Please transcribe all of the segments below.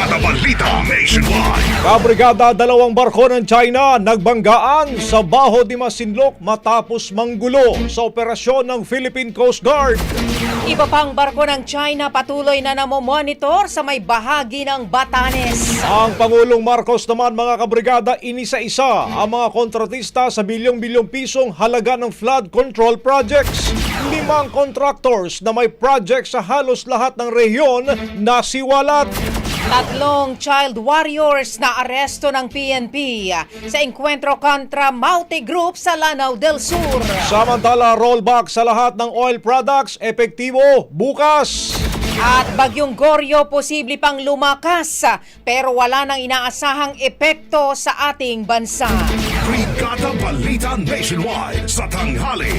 Brigada Balita Nationwide. Kabrigada dalawang barko ng China nagbanggaan sa Baho de Masinloc matapos manggulo sa operasyon ng Philippine Coast Guard. Iba pang barko ng China patuloy na namomonitor sa may bahagi ng Batanes. Ang Pangulong Marcos naman mga kabrigada inisa-isa ang mga kontratista sa bilyong-bilyong pisong halaga ng flood control projects. Limang contractors na may project sa halos lahat ng rehiyon na siwalat. Tatlong child warriors na aresto ng PNP sa enkwentro kontra Maute Group sa Lanao del Sur. Samantala, rollback sa lahat ng oil products epektibo bukas. At bagyong Goryo posible pang lumakas pero wala nang inaasahang epekto sa ating bansa. Brigada Balita Nationwide. Sa tanghali.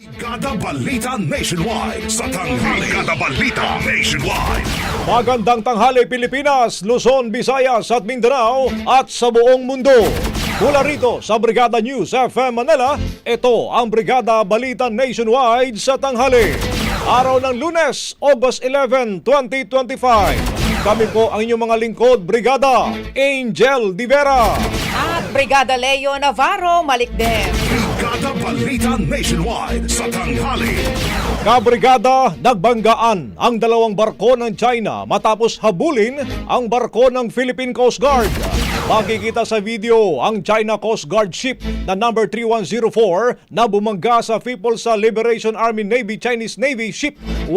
Brigada Balita Nationwide. Sa tanghali. Brigada Balita Nationwide. Magandang tanghali Pilipinas, Luzon, Visayas at Mindanao at sa buong mundo. Mula rito sa Brigada News FM Manila, ito ang Brigada Balita Nationwide sa tanghali. Araw ng Lunes, August 11, 2025. Kami po ang inyong mga lingkod, Brigada Angel Divera. At Brigada Leo Navarro Malikden. Brigada Balita Nationwide. Sa tanghali. Kabrigada, nagbanggaan ang dalawang barko ng China matapos habulin ang barko ng Philippine Coast Guard. Makikita sa video ang China Coast Guard ship na number 3104 na bumangga sa People's Liberation Army Navy Chinese Navy Ship 164.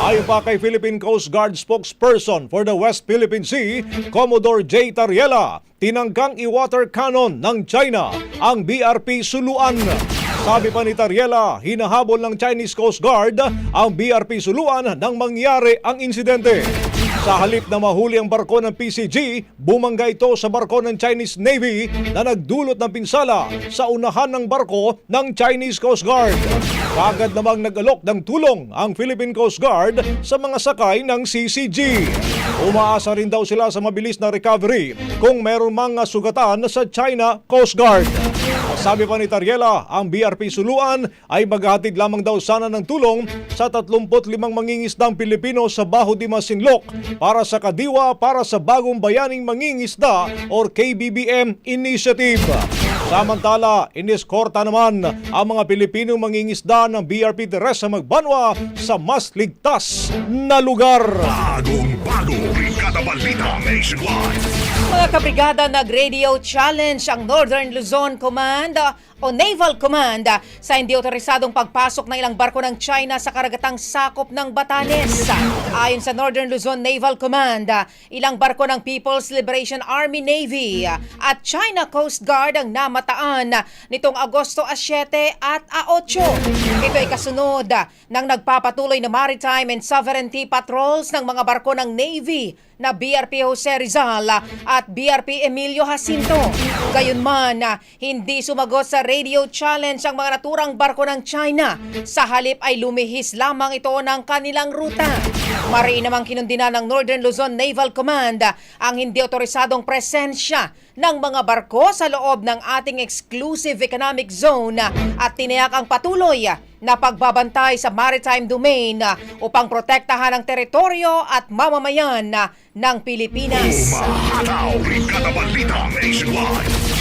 Ayon pa kay Philippine Coast Guard spokesperson for the West Philippine Sea, Commodore J. Tariela, tinangkang i-water cannon ng China ang BRP Suluan. Sabi pa ni Tariela, hinahabol ng Chinese Coast Guard ang BRP Suluan nang mangyari ang insidente. Sa halip na mahuli ang barko ng PCG, bumangga ito sa barko ng Chinese Navy na nagdulot ng pinsala sa unahan ng barko ng Chinese Coast Guard. Kagad namang nag-alok ng tulong ang Philippine Coast Guard sa mga sakay ng CCG. Umaasa rin daw sila sa mabilis na recovery kung meron mga sugatan sa China Coast Guard. Sabi pa ni Tariela, ang BRP Suluan ay maghahatid lamang daw sana ng tulong sa 35 mangingisdang Pilipino sa Baho di Masinloc para sa Kadiwa para sa Bagong Bayaning Mangingisda or KBBM Initiative. Samantala, iniskorta naman ang mga Pilipinong mangingisda ng BRP Teresa Magbanwa sa mas ligtas na lugar. Bagong bago, Brigada Balita Nationwide. Mga kabrigada nag-radio challenge ang Northern Luzon Command o Naval Command sa hindi otorisadong pagpasok ng ilang barko ng China sa karagatang sakop ng Batanes. Ayon sa Northern Luzon Naval Command, ilang barko ng People's Liberation Army Navy at China Coast Guard ang namataan nitong Agosto a 7 at a 8. Ito ay kasunod ng nagpapatuloy na maritime and sovereignty patrols ng mga barko ng Navy na BRP Jose Rizal at BRP Emilio Jacinto. Gayunman, hindi sumagot sa radio challenge ang mga naturang barko ng China. Sa halip ay lumihis lamang ito ng kanilang ruta. Mariin namang kinundina ng Northern Luzon Naval Command ang hindi otorisadong presensya ng mga barko sa loob ng ating exclusive economic zone at tiniyak ang patuloy na pagbabantay sa maritime domain upang protektahan ang teritoryo at mamamayan ng Pilipinas.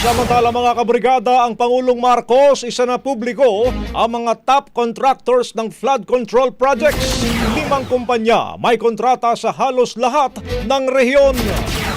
Samantala mga kabrigada, ang Pangulong Marcos isa na publiko ang mga top contractors ng flood control projects. Limang kumpanya may kontrata sa halos lahat ng rehiyon.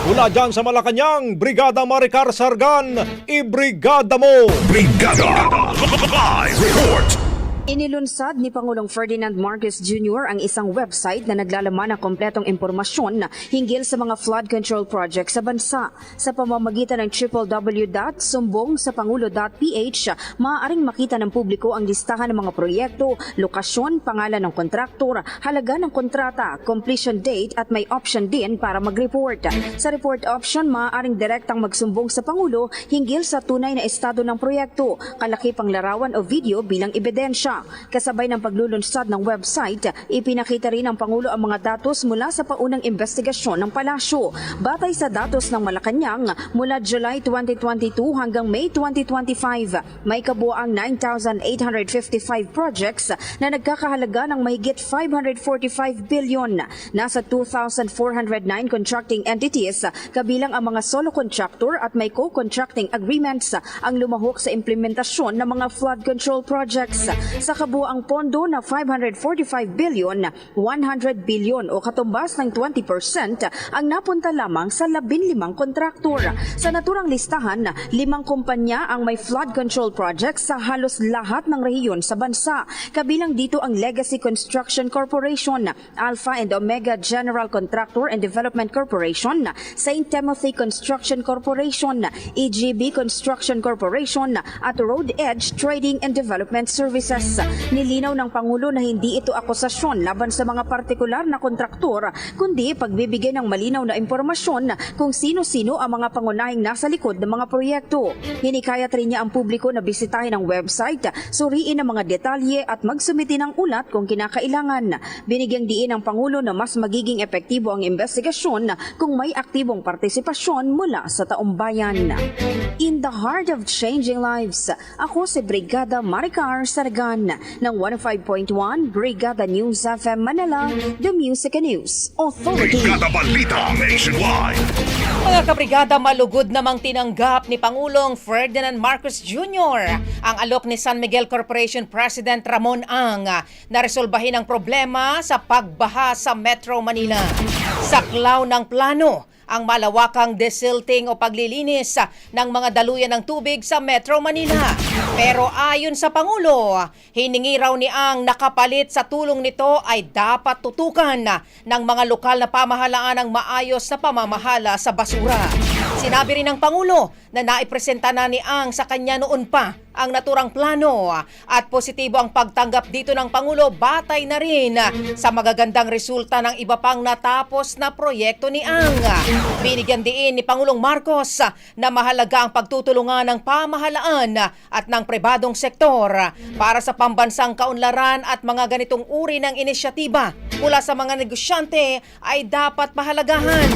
Mula dyan sa Malacanang, Brigada Maricar Sargan, ibrigada mo! Brigada Live Report. Inilunsad ni Pangulong Ferdinand Marcos Jr. ang isang website na naglalaman ng kompletong impormasyon hinggil sa mga flood control projects sa bansa. Sa pamamagitan ng www.sumbongsapangulo.ph, maaaring makita ng publiko ang listahan ng mga proyekto, lokasyon, pangalan ng kontraktor, halaga ng kontrata, completion date at may option din para mag-report. Sa report option, maaaring direktang magsumbong sa Pangulo hinggil sa tunay na estado ng proyekto, kalaki pang larawan o video bilang ebidensya. Kasabay ng paglulunsad ng website, ipinakita rin ng Pangulo ang mga datos mula sa paunang investigasyon ng palasyo. Batay sa datos ng Malacanang, mula July 2022 hanggang May 2025, may kabuang 9,855 projects na nagkakahalaga ng mahigit 545 billion. Nasa 2,409 contracting entities, kabilang ang mga solo contractor at may co-contracting agreements ang lumahok sa implementasyon ng mga flood control projects. Sa kabuang pondo na 545 billion, 100 billion o katumbas ng 20% ang napunta lamang sa 15 kontraktor. Sa naturang listahan, limang kumpanya ang may flood control projects sa halos lahat ng rehiyon sa bansa. Kabilang dito ang Legacy Construction Corporation, Alpha and Omega General Contractor and Development Corporation, St. Timothy Construction Corporation, EGB Construction Corporation at Road Edge Trading and Development Services. Nilinaw ng Pangulo na hindi ito akusasyon laban sa mga partikular na kontraktor, kundi pagbibigay ng malinaw na impormasyon kung sino-sino ang mga pangunahing nasa likod ng mga proyekto. Hinikayat rin niya ang publiko na bisitahin ang website, suriin ang mga detalye at magsumiti ng ulat kung kinakailangan. Binigyang diin ng Pangulo na mas magiging epektibo ang investigasyon kung may aktibong partisipasyon mula sa taumbayan. In the heart of changing lives, ako si Brigada Maricar Sargan ng 105.1 Brigada News FM Manila, The Music and News Authority. Brigada Balita Nationwide. Mga kabrigada, malugod namang tinanggap ni Pangulong Ferdinand Marcos Jr. ang alok ni San Miguel Corporation President Ramon Ang na resolbahin ang problema sa pagbaha sa Metro Manila. Saklaw ng plano ang malawakang desilting o paglilinis ng mga daluyan ng tubig sa Metro Manila. Pero ayon sa Pangulo, hiningi raw ni Ang nakapalit sa tulong nito ay dapat tutukan ng mga lokal na pamahalaan ang maayos na pamamahala sa basura. Sinabi rin ng Pangulo na naipresenta na ni Ang sa kanya noon pa ang naturang plano at positibo ang pagtanggap dito ng Pangulo batay na rin sa magagandang resulta ng iba pang natapos na proyekto ni Ang. Binigyan din ni Pangulong Marcos na mahalaga ang pagtutulungan ng pamahalaan at ng pribadong sektor para sa pambansang kaunlaran at mga ganitong uri ng inisyatiba mula sa mga negosyante ay dapat mahalagahan.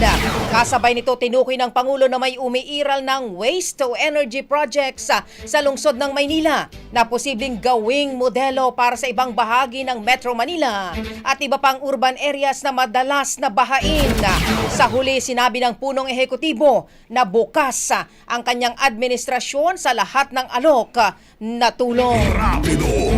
Kasabay nito tinukoy ng Pangulo na may umiiral ng waste to energy projects sa lungsod ng Maynila na posibleng gawing modelo para sa ibang bahagi ng Metro Manila at iba pang urban areas na madalas na bahain. Sa huli, sinabi ng punong ehekutibo na bukas ang kanyang administrasyon sa lahat ng alok na tulong. Rapido,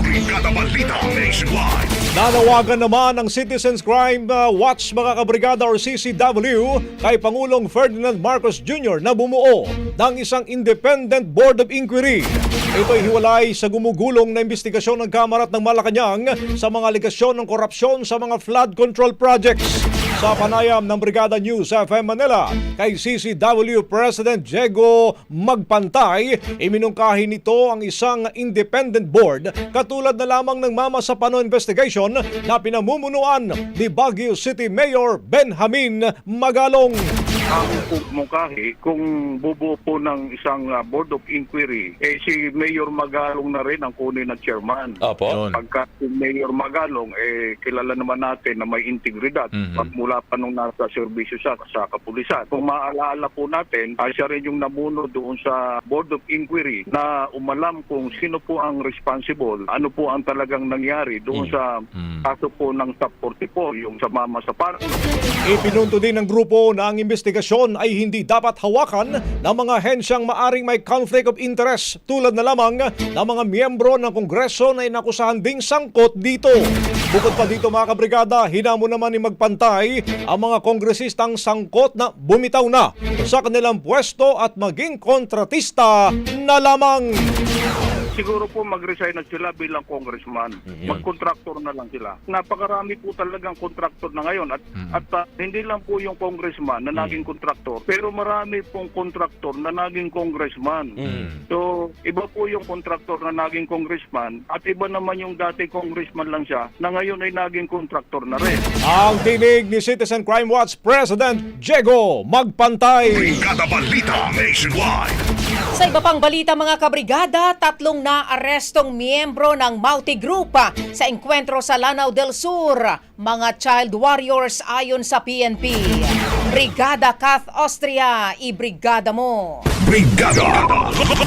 Nationwide. Nanawagan naman ang Citizens Crime uh, Watch mga kabrigada or CCW kay Pangulong Ferdinand Marcos Jr. na bumuo ng isang Independent Board of Inquiry. Ito'y hiwalay sa gumugulong na investigasyon ng Kamara at ng Malacanang sa mga aligasyon ng korupsyon sa mga flood control projects. Sa panayam ng Brigada News FM Manila kay CCW President Diego Magpantay, iminungkahi nito ang isang independent board katulad na lamang ng Mama sa Pano investigation na pinamumunuan ni Baguio City Mayor Benjamin Magalong. Ang mungkahi kung bubuo po ng isang uh, board of inquiry, eh si Mayor Magalong na rin ang kunin na chairman. Opo. Pagka si Mayor Magalong, eh kilala naman natin na may integridad Mhm. at mula pa nung nasa serbisyo siya sa kapulisan. Kung maaalala po natin, ah, siya rin yung namuno doon sa board of inquiry na umalam kung sino po ang responsible, ano po ang talagang nangyari doon Mm. sa Mm. kaso po ng SAP 44, yung sa Mama sa Par. Ipinunto din ng grupo na ang investigasyon ay hindi dapat hawakan ng mga hensyang maaring may conflict of interest tulad na lamang ng mga miyembro ng Kongreso na inakusahan ding sangkot dito. Bukod pa dito mga kabrigada, hinamo naman ni Magpantay ang mga kongresistang sangkot na bumitaw na sa kanilang pwesto at maging kontratista na lamang. Siguro po mag-resign na sila bilang congressman. Mag-contractor na lang sila. Napakarami po talagang contractor na ngayon at at uh, hindi lang po yung congressman na naging contractor, pero marami pong contractor na naging congressman. So, iba po yung contractor na naging congressman at iba naman yung dati congressman lang siya na ngayon ay naging contractor na rin. Ang tinig ni Citizen Crime Watch President Diego Magpantay. Brigada Balita Nationwide. Sa iba pang balita mga kabrigada, tatlong naarestong miyembro ng Mauti Group sa enkwentro sa Lanao del Sur, mga child warriors ayon sa PNP. Brigada Kath Austria, i-brigada mo. Brigada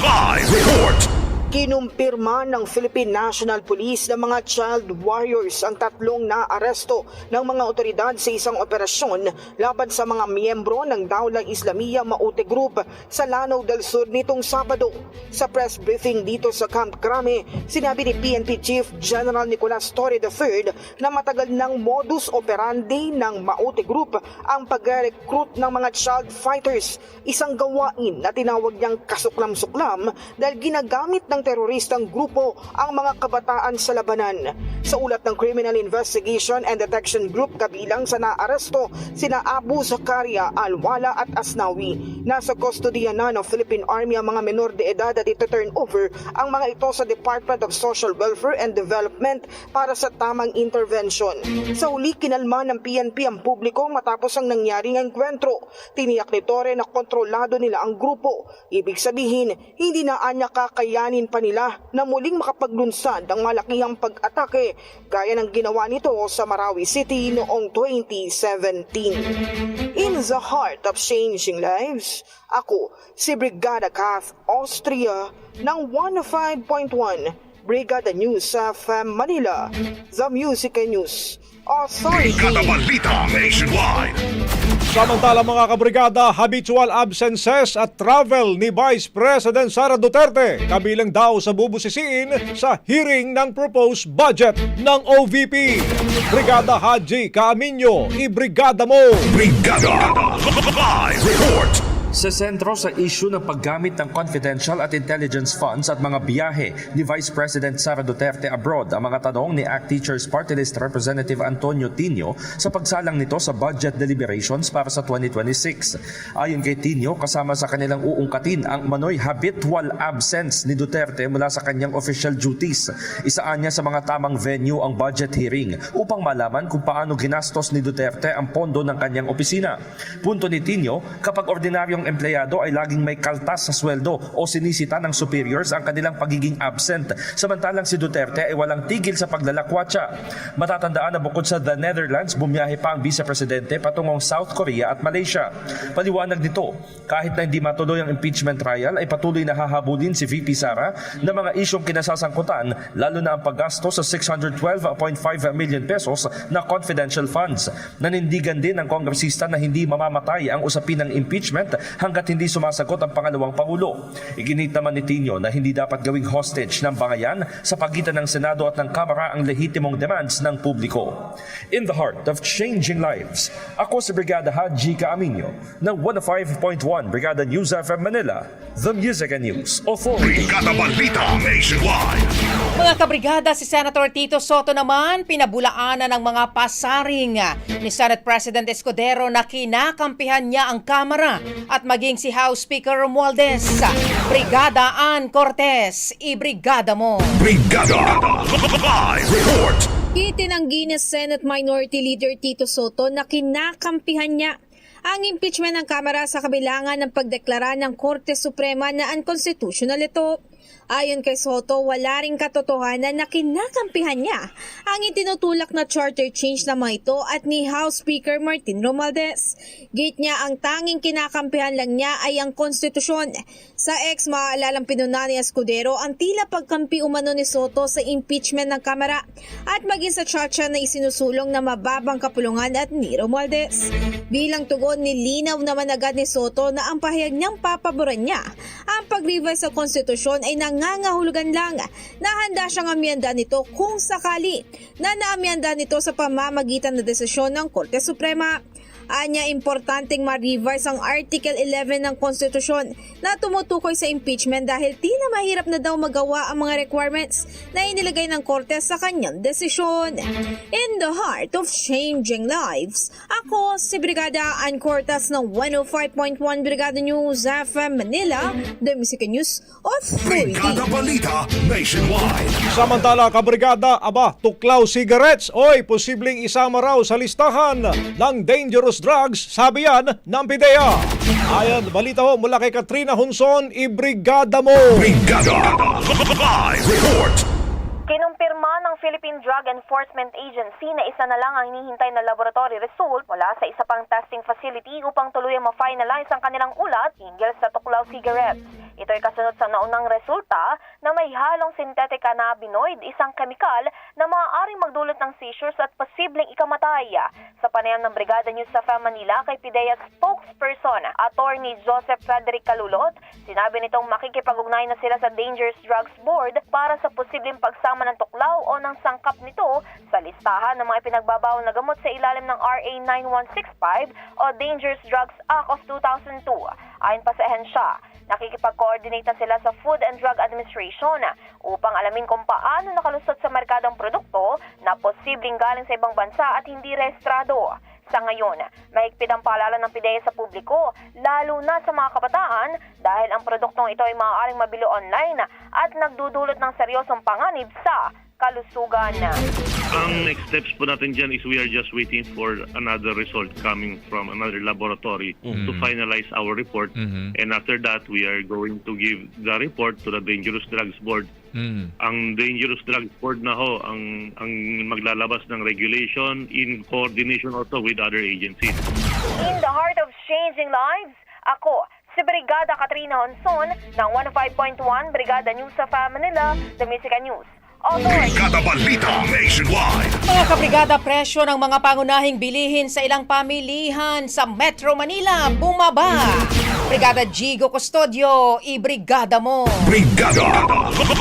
Live Report. Kinumpirma ng Philippine National Police na mga child warriors ang tatlong naaresto ng mga otoridad sa isang operasyon laban sa mga miyembro ng Daulah Islamia Maute Group sa Lanao del Sur nitong Sabado. Sa press briefing dito sa Camp Crame, sinabi ni PNP Chief General Nicolas Torre III na matagal ng modus operandi ng Maute Group ang pag-recruit ng mga child fighters, isang gawain na tinawag niyang kasuklam-suklam dahil ginagamit ng teroristang grupo ang mga kabataan sa labanan. Sa ulat ng Criminal Investigation and Detection Group kabilang sa naaresto sina Abu Zakaria, Alwala at Asnawi. Nasa kustodiya na ng Philippine Army ang mga menor de edad at ito-turn over ang mga ito sa Department of Social Welfare and Development para sa tamang intervention. Sa uli, kinalma ng PNP ang publiko matapos ang nangyaring engkwentro. Tiniyak ni Torre na kontrolado nila ang grupo. Ibig sabihin, hindi na anya kakayanin pa nila na muling makapaglunsad ng malakihang pag-atake gaya ng ginawa nito sa Marawi City noong 2017. In the heart of changing lives, ako si Brigada Kath Austria ng 105.1 Brigada News FM Manila, The Music and News Authority. Brigada Balita Nationwide. Samantala mga kabrigada, habitual absences at travel ni Vice President Sara Duterte kabilang daw sa bubusisiin sa hearing ng proposed budget ng OVP. Brigada Haji Kaaminyo, i-brigada mo! Brigada Live Report. Sa sentro sa issue ng paggamit ng confidential at intelligence funds at mga biyahe ni Vice President Sara Duterte abroad ang mga tanong ni ACT Teachers Party List Representative Antonio Tino sa pagsalang nito sa budget deliberations para sa 2026. Ayon kay Tino, kasama sa kanilang uungkatin ang manoy habitual absence ni Duterte mula sa kanyang official duties. Isaan niya sa mga tamang venue ang budget hearing upang malaman kung paano ginastos ni Duterte ang pondo ng kanyang opisina. Punto ni Tino, kapag ordinaryong empleyado ay laging may kaltas sa sweldo o sinisita ng superiors ang kanilang pagiging absent. Samantalang si Duterte ay walang tigil sa paglalakwatsa. Matatandaan na bukod sa the Netherlands, bumiyahe pa ang vice-presidente patungong South Korea at Malaysia. Paliwanag nito, kahit na hindi matuloy ang impeachment trial ay patuloy na hahabulin si VP Sara ng mga isyong kinasasangkutan lalo na ang paggasto sa 612.5 million pesos na confidential funds. Nanindigan din ng kongresista na hindi mamamatay ang usapin ng impeachment hanggat hindi sumasagot ang pangalawang pangulo. Iginit naman ni Tino na hindi dapat gawing hostage ng bangayan sa pagitan ng Senado at ng Kamara ang lehitimong demands ng publiko. In the heart of changing lives, ako si Brigada Haji Caaminio ng 105.1 Brigada News FM Manila, The Music and News Authority. Brigada Balita Nationwide. Mga kabrigada, si Senator Tito Soto naman pinabulaanan ng mga pasaring ni Senate President Escudero na kinakampihan niya ang Kamara at maging si House Speaker Romualdez. Brigada Ann Cortez, ibrigada mo. Brigada Live Report. Itinanggi ni Senate Minority Leader Tito Soto na kinakampihan niya ang impeachment ng Kamara sa kabilangan ng pagdeklara ng Korte Suprema na unconstitutional ito. Ayon kay Soto, wala ring katotohanan na kinakampihan niya ang itinutulak na charter change na ito at ni House Speaker Martin Romualdez. Gate niya ang tanging kinakampihan lang niya ay ang konstitusyon. Sa ex, maaalalang pinuna ni Escudero ang tila pagkampi umano ni Soto sa impeachment ng Kamara at maging sa charter na isinusulong na mababang kapulungan at ni Romualdez. Bilang tugon, nilinaw naman agad ni Soto na ang pahayag niyang papaboran niya ang pag-revise sa konstitusyon ay nangangahulugan lang na handa siyang amyanda nito kung sakali na naamyanda nito sa pamamagitan ng desisyon ng Korte Suprema. Anya, importanteng ma-revise ang Article 11 ng Konstitusyon na tumutukoy sa impeachment dahil tila mahirap na daw magawa ang mga requirements na inilagay ng Korte sa kanyang desisyon. In the heart of changing lives, ako si Brigada Ann Cortas ng 105.1 Brigada News FM Manila, The Music News Authority. Brigada Balita Nationwide. Samantala, kabrigada, aba, tuklaw cigarettes, oy, posibleng isama raw sa listahan ng dangerous drugs, sabi yan ng PIDEA. Ayan, balita ho mula kay Katrina Hunson, ibrigada mo! Brigada Live Report. Kinumpirma ng Philippine Drug Enforcement Agency na isa na lang ang hinihintay na laboratory result mula sa isa pang testing facility upang tuluyang ma-finalize ang kanilang ulat hinggil sa tuklaw cigarettes. Ito ay kasunod sa naunang resulta na may halong synthetic cannabinoid, isang kemikal na maaaring magdulot ng seizures at posibleng ikamatay. Sa panayam ng Brigada News sa FM Manila kay PIDEA spokesperson, Attorney Joseph Frederick Kalulot, sinabi nitong makikipag-ugnay na sila sa Dangerous Drugs Board para sa posibleng pagsama ng tuklaw o ng sangkap nito sa listahan ng mga ipinagbabawal na gamot sa ilalim ng RA 9165 o Dangerous Drugs Act of 2002. Ayon pa sa ehensya, nakikipag-coordinate na sila sa Food and Drug Administration upang alamin kung paano nakalusot sa merkadong produkto na posibleng galing sa ibang bansa at hindi rehistrado. Sa ngayon, mahigpit ang paalala ng PIDEA sa publiko, lalo na sa mga kabataan dahil ang produktong ito ay maaaring mabili online at nagdudulot ng seryosong panganib sa kalusugan. Ang next steps po natin dyan is we are just waiting for another result coming from another laboratory to finalize our report. And after that, we are going to give the report to the Dangerous Drugs Board. Ang Dangerous Drugs Board na ho, ang, ang maglalabas ng regulation in coordination also with other agencies. In the heart of changing lives, ako, si Brigada Katrina Honson ng 105.1 Brigada News sa Manila, The Music and News. Brigada Balita Nationwide. Mga kabrigada, presyo ng mga pangunahing bilihin sa ilang pamilihan sa Metro Manila bumaba. Brigada Gigo Custodio, ibrigada mo. Brigada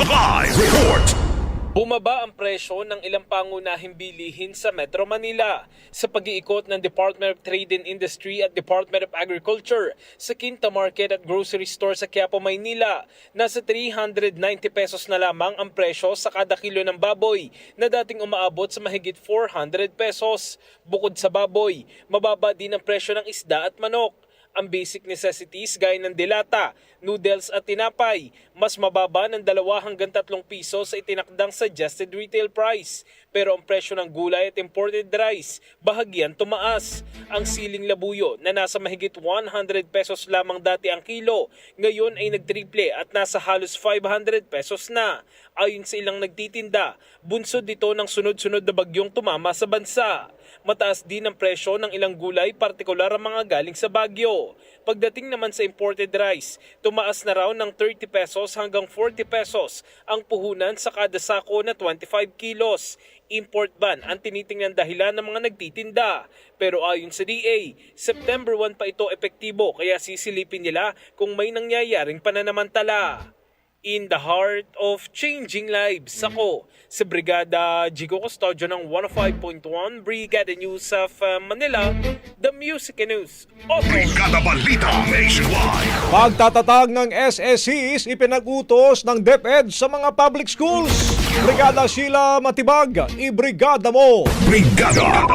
Live Report. Bumaba ang presyo ng ilang pangunahing bilihin sa Metro Manila sa pag-iikot ng Department of Trade and Industry at Department of Agriculture sa Quinta Market at Grocery Store sa Quiapo, Maynila. Nasa 390 pesos na lamang ang presyo sa kada kilo ng baboy na dating umaabot sa mahigit 400 pesos. Bukod sa baboy, mababa din ang presyo ng isda at manok ang basic necessities gaya ng dilata, noodles at tinapay, mas mababa ng 2 hanggang 3 piso sa itinakdang suggested retail price. Pero ang presyo ng gulay at imported rice, bahagyan tumaas. Ang siling labuyo na nasa mahigit 100 pesos lamang dati ang kilo, ngayon ay nagtriple at nasa halos 500 pesos na. Ayon sa ilang nagtitinda, bunsod dito ng sunod-sunod na bagyong tumama sa bansa. Mataas din ang presyo ng ilang gulay, partikular ang mga galing sa Bagyo. Pagdating naman sa imported rice, tumaas na raw ng 30 pesos hanggang 40 pesos ang puhunan sa kada sako na 25 kilos. Import ban ang tinitingnan dahilan ng mga nagtitinda. Pero ayon sa DA, September 1 pa ito epektibo kaya sisilipin nila kung may nangyayaring pananamantala. In the heart of changing lives, ako sa Brigada Jigo Custodio ng 105.1 Brigada News of uh, Manila, The Music and News. Authority. Brigada Balita Nationwide. Pagtatatag ng SSCs ipinag-utos ng DepEd sa mga public schools. Brigada Sheila Matibag, ibrigada mo! Brigada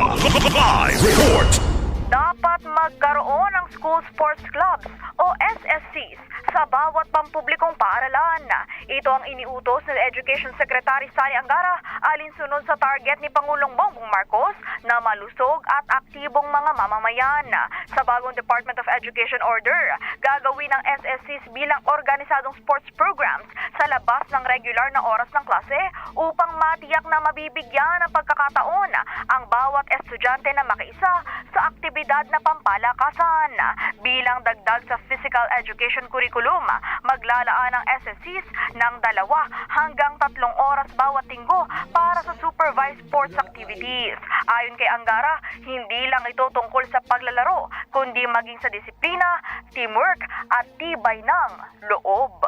Live Report. Dapat magkaroon school sports clubs o SSCs sa bawat pampublikong paaralan. Ito ang iniutos ng Education Secretary Sani Angara alinsunod sa target ni Pangulong Bongbong Marcos na malusog at aktibong mga mamamayan. Sa bagong Department of Education Order, gagawin ng SSCs bilang organisadong sports programs sa labas ng regular na oras ng klase upang matiyak na mabibigyan ng pagkakataon ang bawat estudyante na makiisa sa aktibidad na pampalakasan. Bilang dagdag sa physical education curriculum, maglalaan ang SSCs ng dalawa hanggang tatlong oras bawat linggo para sa supervised sports activities. Ayon kay Angara, hindi lang ito tungkol sa paglalaro, kundi maging sa disiplina, teamwork at tibay ng loob.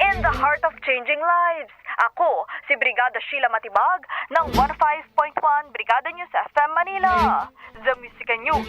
In the heart of changing lives, ako si Brigada Sheila Matibag ng 15.1 Brigada News FM Manila. The Music News